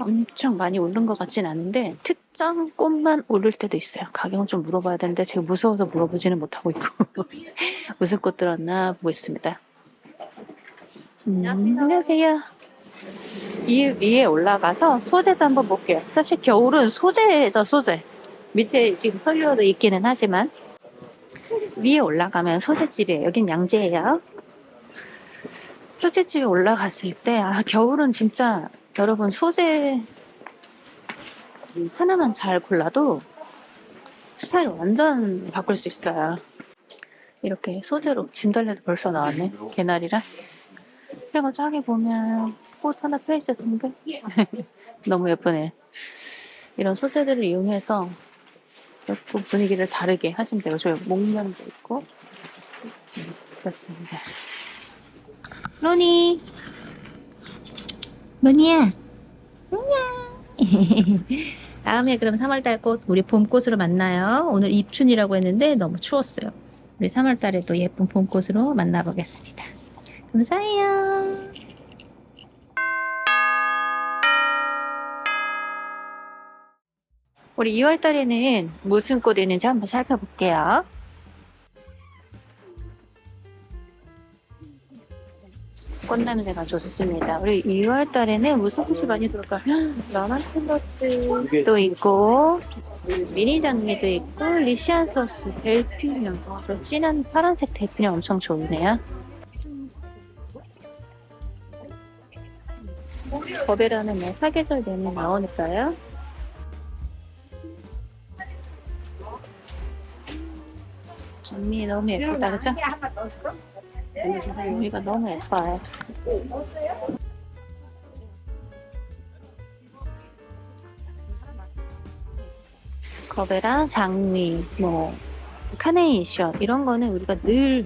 엄청 많이 오른 것 같진 않은데 특정 꽃만 오를 때도 있어요. 가격은 좀 물어봐야 되는데 제가 무서워서 물어보지는 못하고 있고 무슨 꽃 들었나 보고 있습니다. 음, 안녕하세요. 이 위에 올라가서 소재도 한번 볼게요. 사실 겨울은 소재죠, 소재. 밑에 지금 설료도 있기는 하지만 위에 올라가면 소재집이에요. 여긴 양재예요. 소재집에 올라갔을 때, 아, 겨울은 진짜 여러분 소재 하나만 잘 골라도 스타일 완전 바꿀 수 있어요. 이렇게 소재로 진달래도 벌써 나왔네. 개나리랑. 그리고 저기 보면 꽃 하나 펴있었는데 너무 예쁘네. 이런 소재들을 이용해서 조금 분위기를 다르게 하시면 돼요. 저희 목련도 있고 그렇습니다. 로니 로니야 로니야 다음에 그럼 3월달 꽃 우리 봄꽃으로 만나요. 오늘 입춘이라고 했는데 너무 추웠어요. 우리 3월달에 또 예쁜 봄꽃으로 만나보겠습니다. 감사해요. 우리 2월 달에는 무슨 꽃이 있는지 한번 살펴볼게요. 꽃 냄새가 좋습니다. 우리 2월 달에는 무슨 꽃이 많이 들어올까? 라만텔러스도 있고, 미니 장미도 있고, 리시안 소스, 델피늄. 저 진한 파란색 델피늄 엄청 좋네요. 버베라는 뭐 사계절 내내 나오니까요. 장미 너무 예쁘다, 그죠? 장미가 너무 예뻐요. 거베랑 장미, 뭐 카네이션 이런 거는 우리가 늘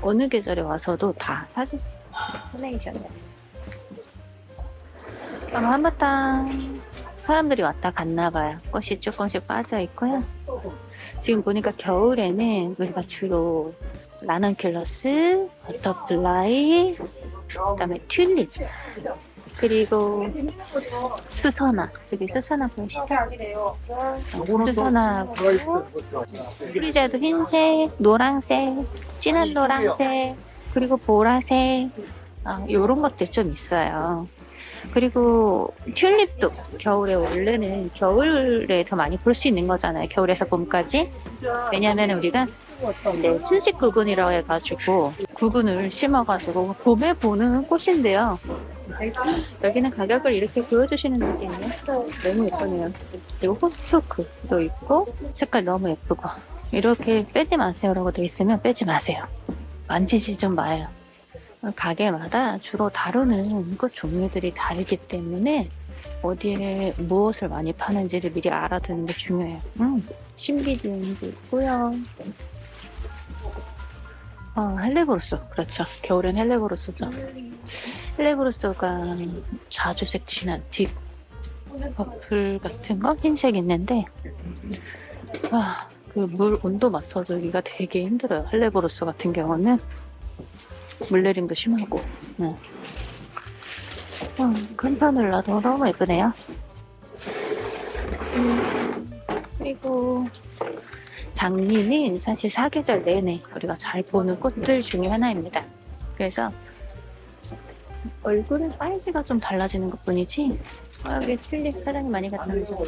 어느 계절에 와서도 다 사줄 수 있어요. 카네이션은. 그럼 한바탕 사람들이 왔다 갔나 봐요. 꽃이 조금씩 빠져 있고요. 지금 보니까 겨울에는 우리가 주로 라넌킬러스, 버터플라이, 그다음에 튤립, 그리고 수선화. 여기 수선화 보이시죠? 수선화고 프리자도 흰색, 노란색, 진한 노란색, 그리고 보라색 아, 이런 것들 좀 있어요. 그리고 튤립도 겨울에 원래는 겨울에 더 많이 볼 수 있는 거잖아요. 겨울에서 봄까지. 왜냐하면 우리가 이제 춘식 구근이라고 해가지고 구근을 심어가지고 봄에 보는 꽃인데요. 여기는 가격을 이렇게 보여주시는 데있네요 너무 예쁘네요. 그리고 호스토크도 있고 색깔 너무 예쁘고 이렇게 빼지 마세요라고 되어 있으면 빼지 마세요. 만지지 좀 마요. 가게마다 주로 다루는 꽃 종류들이 다르기 때문에 어디에 무엇을 많이 파는지를 미리 알아두는 게 중요해요. 음, 신비주의도 있고요. 어, 헬레브로스. 그렇죠. 겨울엔 헬레브로스죠. 헬레브로스가 자주색 진한 딥 퍼플 같은 거 흰색 있는데 아, 그 물 온도 맞춰주기가 되게 힘들어요. 헬레브로스 같은 경우는 물내림도 심하고. 네. 어, 큰판을 놔도 너무 예쁘네요. 음, 그리고 장미는 사실 사계절 내내 우리가 잘 보는 꽃들 중에 하나입니다. 그래서 얼굴은 사이즈가 좀 달라지는 것 뿐이지 어, 여기 튤립 사랑이 많이 갔다는 거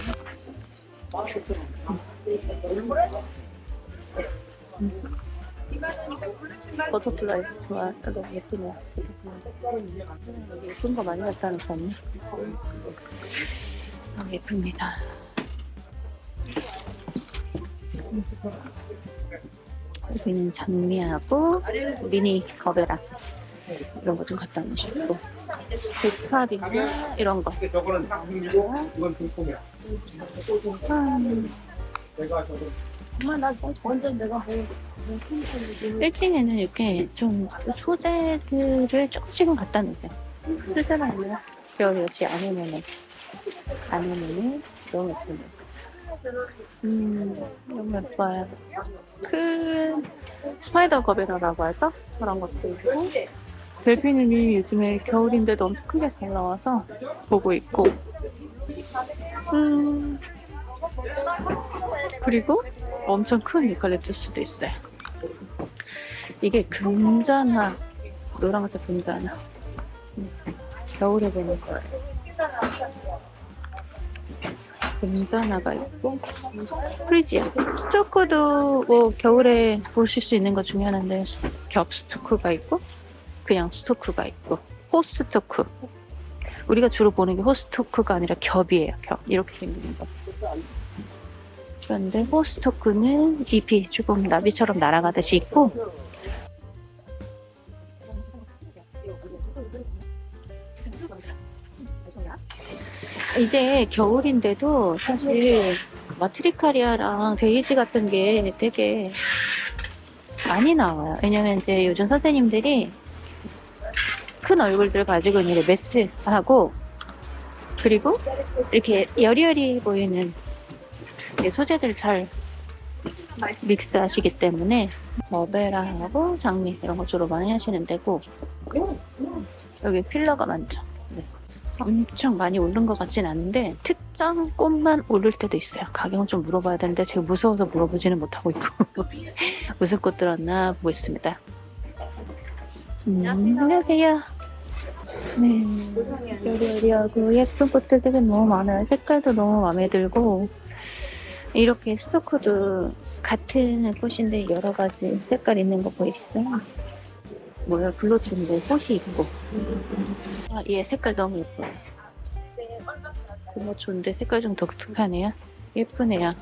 버터플라이 좋아. 너무 예쁘네요 여기 예쁜 거 많이 갔다는 거 없네. 너무 예쁩니다. 여기는 장미하고 미니 거베라 이런 거 좀 갖다 놓으시고 백합이나 이런 거. 저거는 상품이고 이건 불품이야. 음, 내가 저거 정말 나 완전 내가 뭐 1층에는 이렇게 좀 소재들을 조금씩은 갖다 놓으세요. 수제가 아니라. 여기 역시 안에는 안에는 너무 예쁘네 음 너무 예뻐요. 큰 스파이더 거베라라고 하죠? 저런 것도 있고. 델피님이 요즘에 겨울인데도 엄청 크게 잘 나와서 보고 있고. 음. 그리고 엄청 큰 유칼립투스도 있어요. 이게 금자나 노란색 금자나 음, 겨울에 보는 거예요. 금자나가 있고 프리지아. 스토크도 뭐 겨울에 보실 수 있는 것 중에 하나인데 겹 스토크가 있고 그냥 스토크가 있고 호스토크 우리가 주로 보는 게 호스토크가 아니라 겹이에요 겹. 이렇게 생기는 거 그런데 호스 토크는 잎이 조금 나비처럼 날아가듯이 있고 이제 겨울인데도 사실 마트리카리아랑 데이지 같은 게 되게 많이 나와요. 왜냐면 이제 요즘 선생님들이 큰 얼굴들 가지고 있는 메스하고 그리고 이렇게 여리여리 보이는 이 소재들을 잘 믹스하시기 때문에 머베라하고 장미 이런 거 주로 많이 하시는 데고 여기 필러가 많죠. 네. 엄청 많이 오른 것 같진 않은데 특정 꽃만 오를 때도 있어요. 가격은 좀 물어봐야 되는데 제가 무서워서 물어보지는 못하고 있고 무슨 꽃 들었나 보고 있습니다. 음, 안녕하세요. 네, 여리여리하고 예쁜 꽃들 되게 너무 많아요. 색깔도 너무 마음에 들고 이렇게 스토크도 같은 꽃인데 여러 가지 색깔 있는 거 보이시죠? 뭐야 블루톤도 꽃이 있고 아, 얘 색깔 너무 예뻐요. 금호초인데 색깔 좀 독특하네요. 예쁘네요.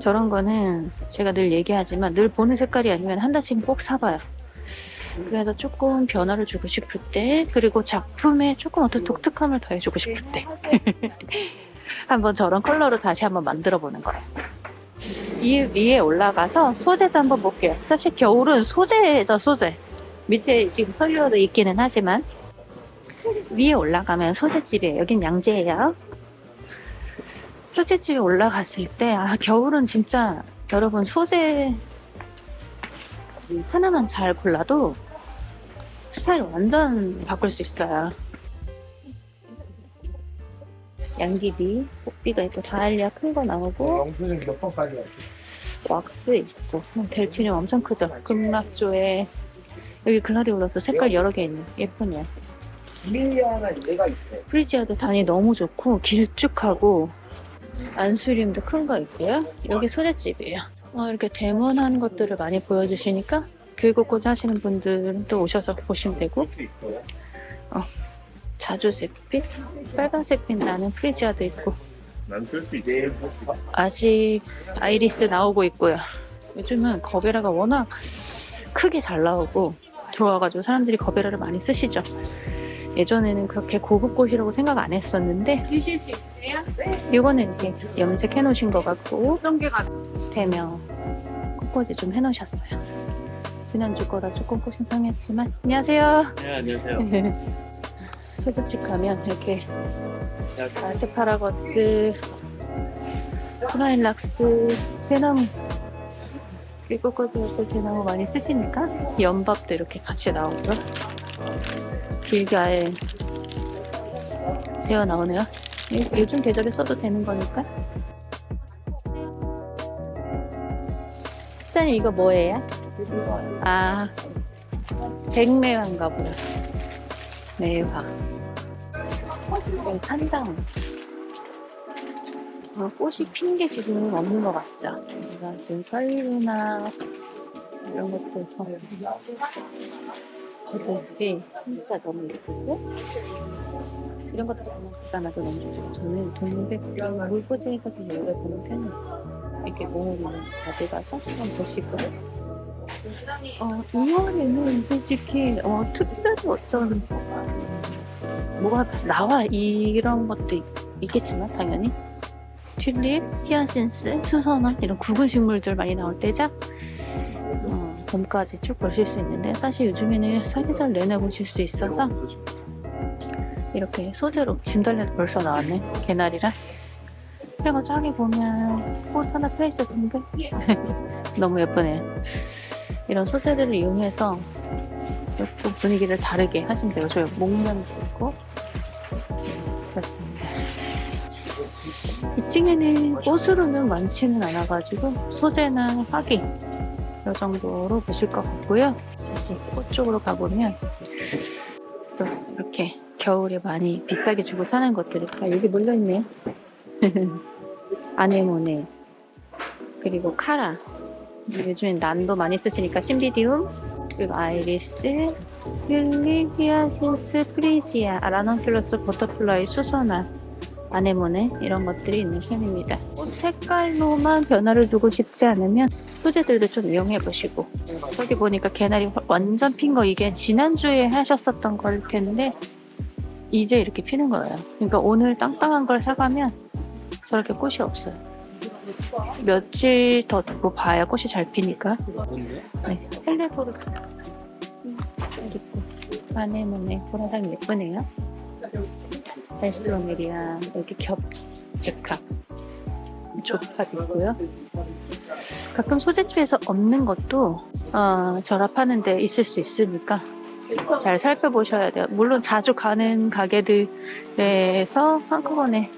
저런 거는 제가 늘 얘기하지만 늘 보는 색깔이 아니면 한 단씩 꼭 사봐요. 그래서 조금 변화를 주고 싶을 때 그리고 작품에 조금 어떤 독특함을 더해주고 싶을 때 한번 저런 컬러로 다시 한번 만들어 보는 거예요. 이 위에 올라가서 소재도 한번 볼게요. 사실 겨울은 소재죠, 소재. 밑에 지금 설료도 있기는 하지만 위에 올라가면 소재집이에요. 여긴 양재예요. 소재집에 올라갔을 때, 아, 겨울은 진짜 여러분 소재 하나만 잘 골라도 스타일 완전 바꿀 수 있어요. 양귀비, 꽃비가 있고 다알리아 큰 거 나오고 영수증 몇 번까지 왔지? 왁스 있고. 델피늄 엄청 크죠. 극락조에. 여기 글라디올러스 색깔 여러 개 있는. 예쁘네요. 밀리아나 얘가 있어. 프리지아도 단이 너무 좋고 길쭉하고 안수림도 큰 거 있고요. 여기 소재집이에요. 어, 이렇게 데몬한 것들을 많이 보여주시니까 교육꽃 하시는 분들도 오셔서 보시면 되고. 수 있어요. 자주색 빛 빨간색 빛 나는 프리지아도 있고 난쓸수 있지. 아직 아이리스 나오고 있고요. 요즘은 거베라가 워낙 크게 잘 나오고 좋아가지고 사람들이 거베라를 많이 쓰시죠. 예전에는 그렇게 고급 꽃이라고 생각 안 했었는데 드실 수 있어요? 이거는 이렇게 염색해 놓으신 것 같고 어떤 게 가? 대명 꽃꽂이 좀 해놓으셨어요. 지난주 거라 조금 꽃이 상했지만 안녕하세요. 네, 안녕하세요. 소도집 가면 이렇게 아스파라거스, 스마일락스, 대나무 길꽃꽂이할 때 대나무 많이 쓰시니까 연밥도 이렇게 같이 나오죠. 길게 아예 되어 나오네요. 요- 요즘 계절에 써도 되는 거니까. 사장님 이거 뭐예요? 아 백매화인가 보다. 매화. 여기 산당. 어, 꽃이 핀 게 지금 없는 것 같죠? 그래서 지금 썰루나 이런 것도 버들이 진짜 너무 예쁘고 이런 것도 보면 부담나도 너무 좋죠. 저는 동백 물꽂이에서도 오래 보는 편이에요. 이렇게 모으면 가져가서 한번 보시고 어, 2월에는 솔직히 어, 특별히 어쩐 뭐가 나와? 이런 것도 있, 있겠지만 당연히. 튤립, 히아신스, 수선화 이런 굵은 식물들 많이 나올 때죠. 어, 봄까지 쭉 보실 수 있는데 사실 요즘에는 사계절 내내 보실 수 있어서 이렇게 소재로 진달래도 벌써 나왔네 개나리랑. 그리고 저기 보면 꽃 하나 펴 있었는데? 너무 예쁘네. 이런 소재들을 이용해서 분위기를 다르게 하시면 돼요. 저희 목면도 있고 그렇습니다. 2층에는 꽃으로는 많지는 않아가지고 소재나 화기 이 정도로 보실 것 같고요. 다시 꽃 쪽으로 가보면 또 이렇게 겨울에 많이 비싸게 주고 사는 것들이 다 여기 몰려있네요. 아네모네 그리고 카라 요즘엔 난도 많이 쓰시니까 신비디움 그리고 아이리스 튤립, 히아신스, 프리지아, 라넌큘러스, 버터플라이, 수선화 아네모네 이런 것들이 있는 편입니다. 꽃 색깔로만 변화를 두고 싶지 않으면 소재들도 좀 이용해 보시고 저기 보니까 개나리 완전 핀 거 이게 지난주에 하셨었던 걸 텐데 이제 이렇게 피는 거예요. 그러니까 오늘 땅땅한 걸 사가면 저렇게 꽃이 없어요. 며칠 더 두고 봐야 꽃이 잘 피니까. 뭔데? 네, 헬레보르스. 아네모네 보라색 예쁘네요. 에스트로메리아 여기 겹 백합 조팝 있고요. 가끔 소재집에서 없는 것도 어, 절합하는 데 있을 수 있으니까 잘 살펴보셔야 돼요. 물론 자주 가는 가게들에서 한꺼번에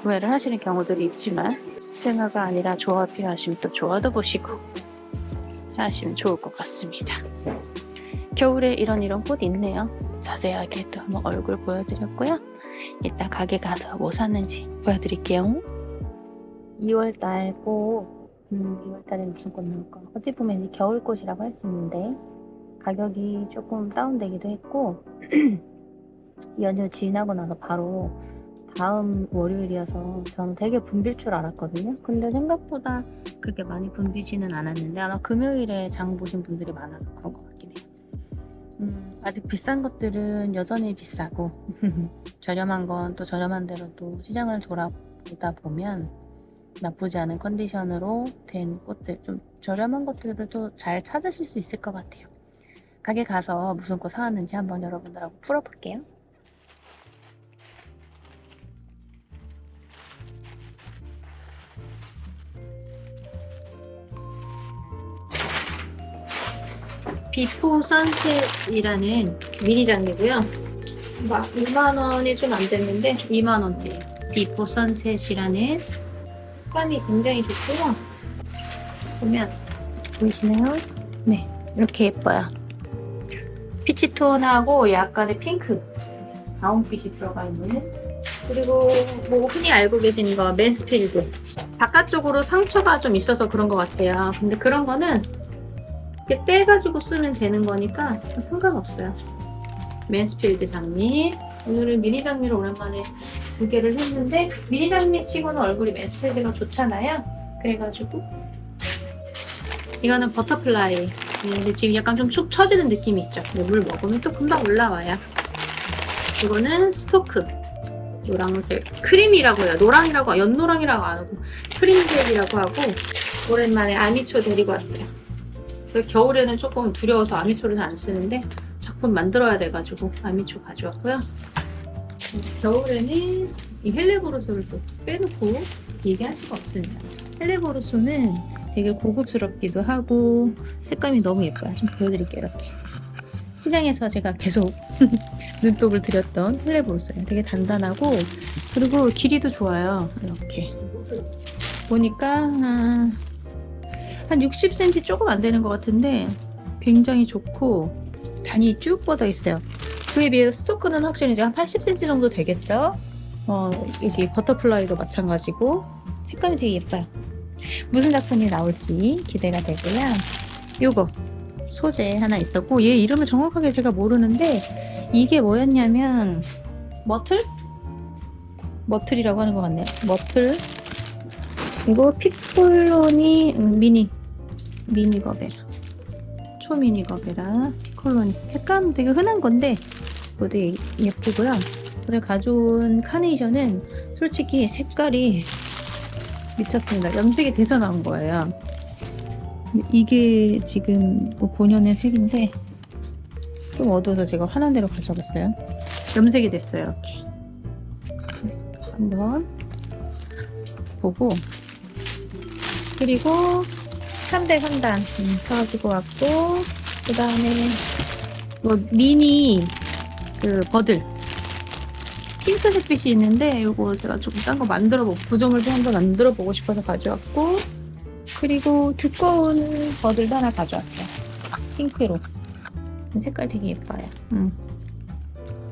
구매를 하시는 경우들이 있지만 생화가 아니라 조화 필요하시면 또 조화도 보시고 하시면 좋을 것 같습니다. 겨울에 이런 이런 꽃 있네요. 자세하게 또 한번 얼굴 보여드렸고요. 이따 가게 가서 뭐 샀는지 보여드릴게요. 2월달 꽃, 음, 2월달에 무슨 꽃 나올까? 어찌 보면 이 겨울꽃이라고 할 수 있는데 가격이 조금 다운되기도 했고 연휴 지나고 나서 바로 다음 월요일이어서 저는 되게 붐빌 줄 알았거든요. 근데 생각보다 그렇게 많이 붐비지는 않았는데 아마 금요일에 장 보신 분들이 많아서 그런 것 같긴 해요. 음, 아직 비싼 것들은 여전히 비싸고 저렴한 건 또 저렴한 대로 또 시장을 돌아보다 보면 나쁘지 않은 컨디션으로 된 꽃들 좀 저렴한 것들을 또 잘 찾으실 수 있을 것 같아요. 가게 가서 무슨 꽃 사왔는지 한번 여러분들하고 풀어볼게요. 비포 선셋이라는 미니장이고요. 막 2만 원이 좀 안 됐는데 2만 원대. 비포 선셋이라는 색감이 굉장히 좋고요. 보면 보이시나요? 네, 이렇게 예뻐요. 피치 톤하고 약간의 핑크 다운빛이 들어가 있는 그리고 뭐 흔히 알고 계신 거 맨스필드 바깥쪽으로 상처가 좀 있어서 그런 것 같아요. 근데 그런 거는 이렇게 떼가지고 쓰면 되는 거니까 상관없어요. 맨스필드 장미. 오늘은 미니 장미를 오랜만에 두 개를 했는데 미니 장미 치고는 얼굴이 맨스필드가 좋잖아요. 그래가지고 이거는 버터플라이. 네, 근데 지금 약간 좀 축 처지는 느낌이 있죠. 물 먹으면 또 금방 올라와요. 이거는 스토크. 노랑색. 크림이라고 해요. 노랑이라고, 연노랑이라고 안 하고 크림색이라고 하고 오랜만에 아미초 데리고 왔어요. 겨울에는 조금 두려워서 아미초를 안 쓰는데 작품 만들어야 돼가지고 아미초 가져왔고요. 음, 겨울에는 이 헬레보르소를 또 빼놓고 얘기할 수가 없습니다. 헬레보르소는 되게 고급스럽기도 하고 색감이 너무 예뻐요. 좀 보여드릴게요. 이렇게 시장에서 제가 계속 눈독을 들였던 헬레보르소예요. 되게 단단하고 그리고 길이도 좋아요. 이렇게 보니까 아, 한 60cm 조금 안 되는 것 같은데 굉장히 좋고 단이 쭉 뻗어 있어요. 그에 비해서 스토크는 확실히 이제 한 80cm 정도 되겠죠? 어, 여기 버터플라이도 마찬가지고 색감이 되게 예뻐요. 무슨 작품이 나올지 기대가 되고요. 요거 소재 하나 있었고 얘 이름을 정확하게 제가 모르는데 이게 뭐였냐면 머틀? 머틀이라고 하는 것 같네요. 머틀 그리고 피콜로니 음, 미니 미니 거베라. 초미니 거베라. 피콜로니. 색감 되게 흔한 건데 모두 예- 예쁘고요. 오늘 가져온 카네이션은 솔직히 색깔이 미쳤습니다. 염색이 돼서 나온 거예요. 이게 지금 뭐 본연의 색인데 좀 어두워서 제가 화난 대로 가져갔어요. 염색이 됐어요 이렇게. 한번 보고. 그리고 3대 3단 음, 가지고 왔고 그 다음에 뭐 미니 그 버들 핑크색 빛이 있는데 이거 제가 좀딴거 만들어 보고 부종을 좀 한번 만들어 보고 싶어서 가져왔고 그리고 두꺼운 버들도 하나 가져왔어요. 핑크로. 색깔 되게 예뻐요. 음.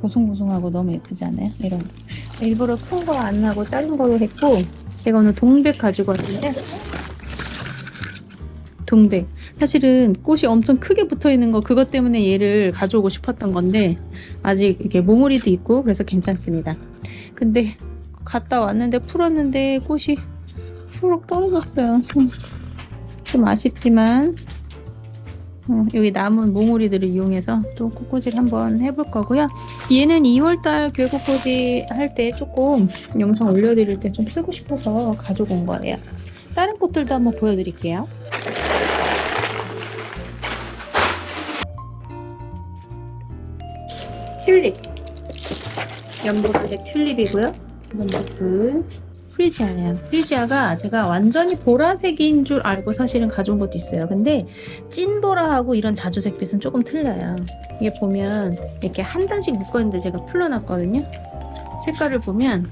보송보송하고 너무 예쁘지 않아요? 이런 거. 일부러 큰 거 안 하고 작은 거로 했고 제가 오늘 동백 가지고 왔는데 동백. 사실은 꽃이 엄청 크게 붙어 있는 거 그것 때문에 얘를 가져오고 싶었던 건데 아직 이렇게 몽우리도 있고 그래서 괜찮습니다. 근데 갔다 왔는데 풀었는데 꽃이 후룩 떨어졌어요. 음, 좀 아쉽지만 어, 여기 남은 몽우리들을 이용해서 또 꽃꽂이를 한번 해볼 거고요. 얘는 2월달 결국꽂이 할 때 조금 영상 올려드릴 때 좀 쓰고 싶어서 가지고 온 거예요. 다른 꽃들도 한번 보여드릴게요 튤립. 연보라색 튤립이고요. 너프 프리지아예요 프리지아가 제가 완전히 보라색인 줄 알고 사실은 가져온 것도 있어요. 근데 찐 보라하고 이런 자주색빛은 조금 틀려요. 이게 보면 이렇게 한 단씩 묶어있는데 제가 풀러놨거든요. 색깔을 보면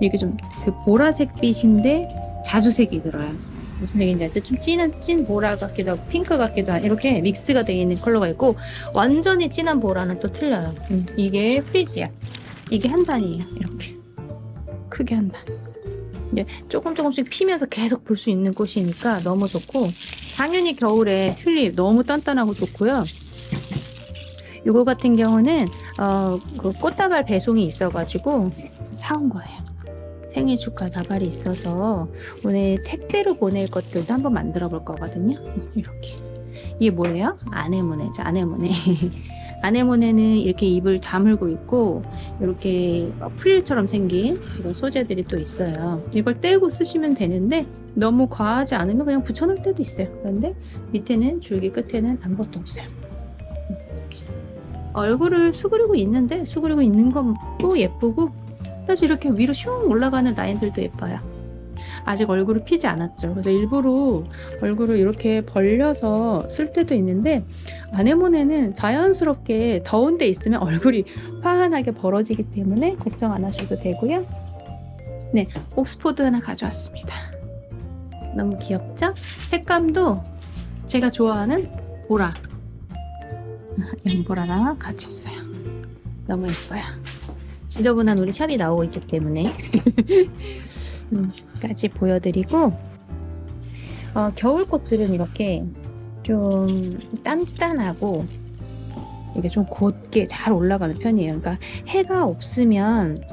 이게 좀 그 보라색 빛인데 자주색이 들어요 무슨 얘기인지 알죠? 좀 진한 찐 보라 같기도 하고 핑크 같기도 하고 이렇게 믹스가 되어 있는 컬러가 있고 완전히 진한 보라는 또 틀려요. 음, 이게 프리지야. 이게 한 단이에요. 이렇게 크게 한 단. 조금 조금씩 피면서 계속 볼 수 있는 꽃이니까 너무 좋고 당연히 겨울에 튤립 너무 단단하고 좋고요. 이거 같은 경우는 어, 그 꽃다발 배송이 있어가지고 사온 거예요. 생일 축하 다발이 있어서 오늘 택배로 보낼 것들도 한번 만들어 볼 거거든요. 이렇게. 이게 뭐예요? 아네모네죠. 아네모네. 아네모네는 이렇게 잎을 다물고 있고 이렇게 프릴처럼 생긴 이런 소재들이 또 있어요. 이걸 떼고 쓰시면 되는데 너무 과하지 않으면 그냥 붙여놓을 때도 있어요. 그런데 밑에는 줄기 끝에는 아무것도 없어요. 얼굴을 수그리고 있는데 수그리고 있는 것도 예쁘고 사실 이렇게 위로 슝 올라가는 라인들도 예뻐요. 아직 얼굴을 피지 않았죠. 그래서 일부러 얼굴을 이렇게 벌려서 쓸 때도 있는데 아네모네는 자연스럽게 더운 데 있으면 얼굴이 환하게 벌어지기 때문에 걱정 안 하셔도 되고요. 네, 옥스포드 하나 가져왔습니다. 너무 귀엽죠? 색감도 제가 좋아하는 보라. 연보라랑 같이 있어요. 너무 예뻐요. 지저분한 우리 샵이 나오고 있기 때문에 음, 까지 보여드리고 어, 겨울 꽃들은 이렇게 좀 단단하고 이게 좀 곧게 잘 올라가는 편이에요. 그러니까 해가 없으면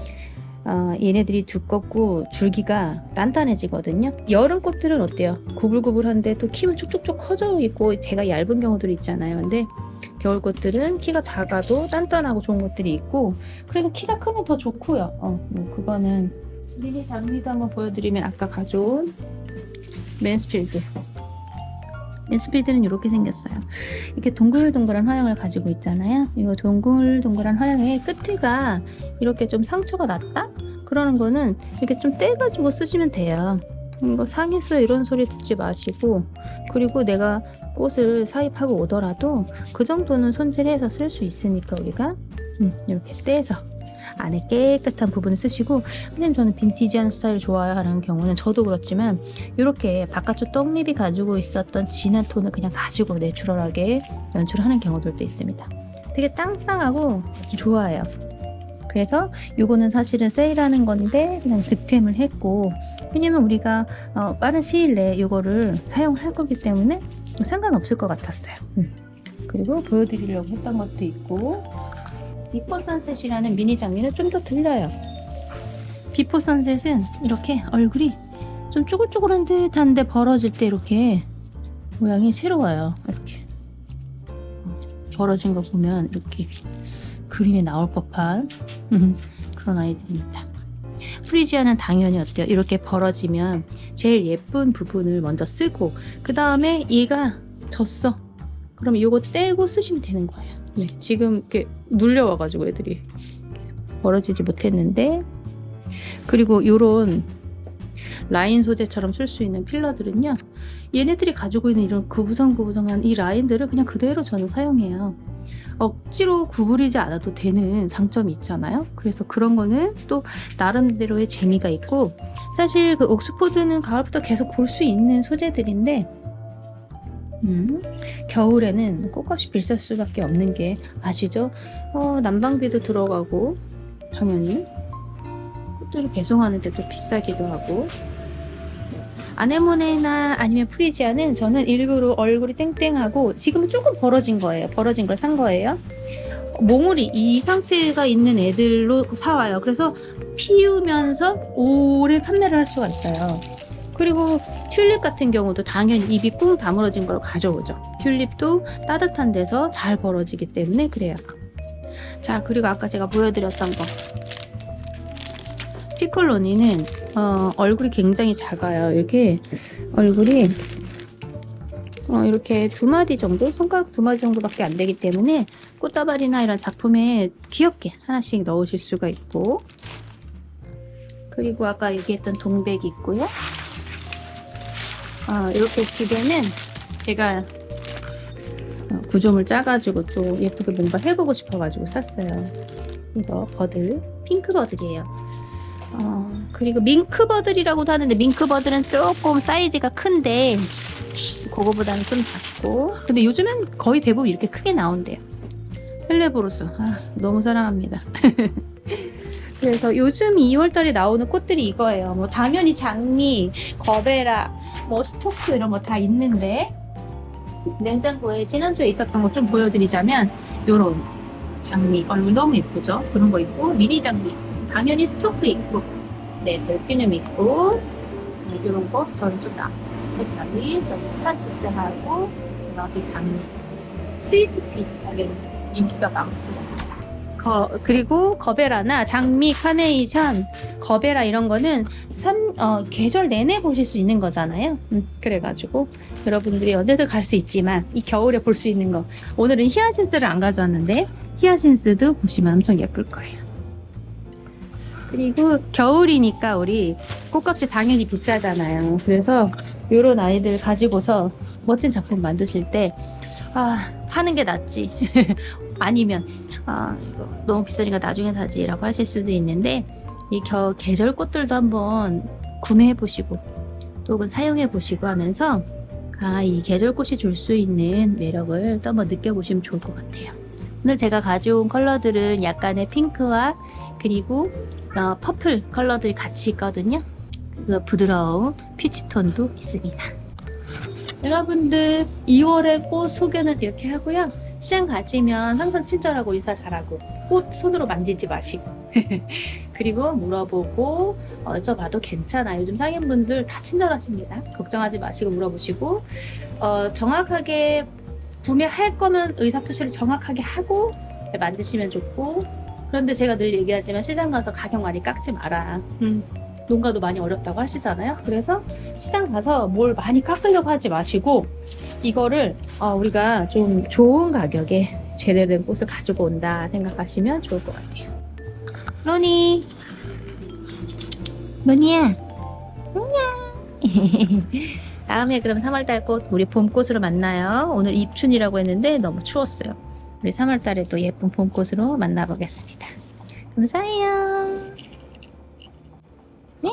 어, 얘네들이 두껍고 줄기가 단단해지거든요. 여름 꽃들은 어때요? 구불구불한데 또 키면 쭉쭉쭉 커져 있고 제가 얇은 경우들이 있잖아요. 근데 겨울 꽃들은 키가 작아도 단단하고 좋은 것들이 있고 그래서 키가 크면 더 좋고요. 어, 뭐 그거는 미니 장미도 한번 보여드리면 아까 가져온 맨스필드. 맨스필드는 이렇게 생겼어요. 이렇게 동글동글한 화형을 가지고 있잖아요. 이거 동글동글한 화형의 끝에가 이렇게 좀 상처가 났다? 그러는 거는 이렇게 좀 떼가지고 쓰시면 돼요. 이거 상했어 이런 소리 듣지 마시고 그리고 내가 꽃을 사입하고 오더라도 그 정도는 손질해서 쓸 수 있으니까 우리가 음, 이렇게 떼서 안에 깨끗한 부분을 쓰시고 선생님 저는 빈티지한 스타일 좋아하는 경우는 저도 그렇지만 이렇게 바깥쪽 떡잎이 가지고 있었던 진한 톤을 그냥 가지고 내추럴하게 연출하는 경우들도 있습니다. 되게 땅땅하고 좋아요. 그래서 이거는 사실은 세일하는 건데 그냥 득템을 했고 왜냐면 우리가 어, 빠른 시일 내에 이거를 사용할 거기 때문에 뭐 상관없을 것 같았어요. 음. 그리고 보여드리려고 했던 것도 있고 비포 선셋이라는 미니 장미는 좀 더 들려요. 비포 선셋은 이렇게 얼굴이 좀 쭈글쭈글한 듯한데 벌어질 때 이렇게 모양이 새로워요. 이렇게 벌어진 거 보면 이렇게 그림에 나올 법한 그런 아이들입니다. 프리지아는 당연히 어때요? 이렇게 벌어지면 제일 예쁜 부분을 먼저 쓰고 그 다음에 얘가 졌어. 그럼 이거 떼고 쓰시면 되는 거예요. 네, 지금 이렇게 눌려와가지고 애들이 벌어지지 못했는데 그리고 요런 라인 소재처럼 쓸 수 있는 필러들은요 얘네들이 가지고 있는 이런 구부성구부성한 이 라인들을 그냥 그대로 저는 사용해요 억지로 구부리지 않아도 되는 장점이 있잖아요. 그래서 그런 거는 또 나름대로의 재미가 있고 사실 그 옥스포드는 가을부터 계속 볼 수 있는 소재들인데 음, 겨울에는 꽃값이 비쌀 수밖에 없는 게 아시죠? 어, 난방비도 들어가고 당연히 꽃들을 배송하는데도 비싸기도 하고 아네모네나 아니면 프리지아는 저는 일부러 얼굴이 땡땡하고 지금은 조금 벌어진 거예요. 벌어진 걸 산 거예요. 몽울이 이 상태가 있는 애들로 사와요. 그래서 피우면서 오래 판매를 할 수가 있어요. 그리고 튤립 같은 경우도 당연히 입이 꽁 다물어진 걸 가져오죠. 튤립도 따뜻한 데서 잘 벌어지기 때문에 그래요. 자, 그리고 아까 제가 보여드렸던 거. 피콜로니는 어, 얼굴이 굉장히 작아요. 이렇게 얼굴이 어, 이렇게 두 마디 정도, 손가락 두 마디 정도밖에 안 되기 때문에 꽃다발이나 이런 작품에 귀엽게 하나씩 넣으실 수가 있고 그리고 아까 얘기했던 동백이 있고요. 아, 이렇게 기대는 제가 어, 구조물 짜가지고 또 예쁘게 뭔가 해보고 싶어가지고 샀어요. 이거 버들, 핑크 버들이에요. 어, 그리고 밍크버들이라고도 하는데 밍크버들은 조금 사이즈가 큰데 그거보다는 좀 작고. 근데 요즘엔 거의 대부분 이렇게 크게 나온대요. 헬레보로스. 아, 너무 사랑합니다. 그래서 요즘 2월달에 나오는 꽃들이 이거예요. 뭐 당연히 장미, 거베라, 뭐 스톡스 이런 거 다 있는데 냉장고에 지난주에 있었던 거좀 보여드리자면 요런 장미. 얼굴 너무 예쁘죠? 그런 거 있고 미니 장미 당연히 스토크 있고 네 델피늄 있고 네, 이런 거 저는 좀 색깔이 좀 스타투스하고 노란색 장미 스위트피 당연히 인기가 많고 거, 그리고 거베라나 장미, 카네이션, 거베라 이런 거는 삼, 어, 계절 내내 보실 수 있는 거잖아요. 음, 그래가지고 여러분들이 언제든 갈 수 있지만 이 겨울에 볼 수 있는 거 오늘은 히아신스를 안 가져왔는데 히아신스도 보시면 엄청 예쁠 거예요. 그리고 겨울이니까 우리 꽃값이 당연히 비싸잖아요. 그래서 이런 아이들 가지고서 멋진 작품 만드실 때, 아, 파는 게 낫지. 아니면, 아, 이거 너무 비싸니까 나중에 사지라고 하실 수도 있는데, 이 겨, 계절 꽃들도 한번 구매해 보시고, 또 혹은 사용해 보시고 하면서, 아, 이 계절 꽃이 줄 수 있는 매력을 또 한번 느껴보시면 좋을 것 같아요. 오늘 제가 가져온 컬러들은 약간의 핑크와 그리고 어, 퍼플 컬러들이 같이 있거든요. 그 부드러운 피치톤도 있습니다. 여러분들 2월의 꽃 소개는 이렇게 하고요. 시장 가시면 항상 친절하고 인사 잘하고 꽃 손으로 만지지 마시고 그리고 물어보고 여쭤봐도 괜찮아요. 요즘 상인분들 다 친절하십니다. 걱정하지 마시고 물어보시고 어, 정확하게 구매할 거면 의사표시를 정확하게 하고 만드시면 좋고 그런데 제가 늘 얘기하지만 시장 가서 가격 많이 깎지 마라. 음, 농가도 많이 어렵다고 하시잖아요. 그래서 시장 가서 뭘 많이 깎으려고 하지 마시고 이거를 어, 우리가 좀 좋은 가격에 제대로 된 꽃을 가지고 온다 생각하시면 좋을 것 같아요. 로니, 로니야, 로니야. 다음에 그럼 3월달 꽃 우리 봄꽃으로 만나요. 오늘 입춘이라고 했는데 너무 추웠어요. 우리 3월달에 또 예쁜 봄꽃으로 만나보겠습니다. 감사해요. 네.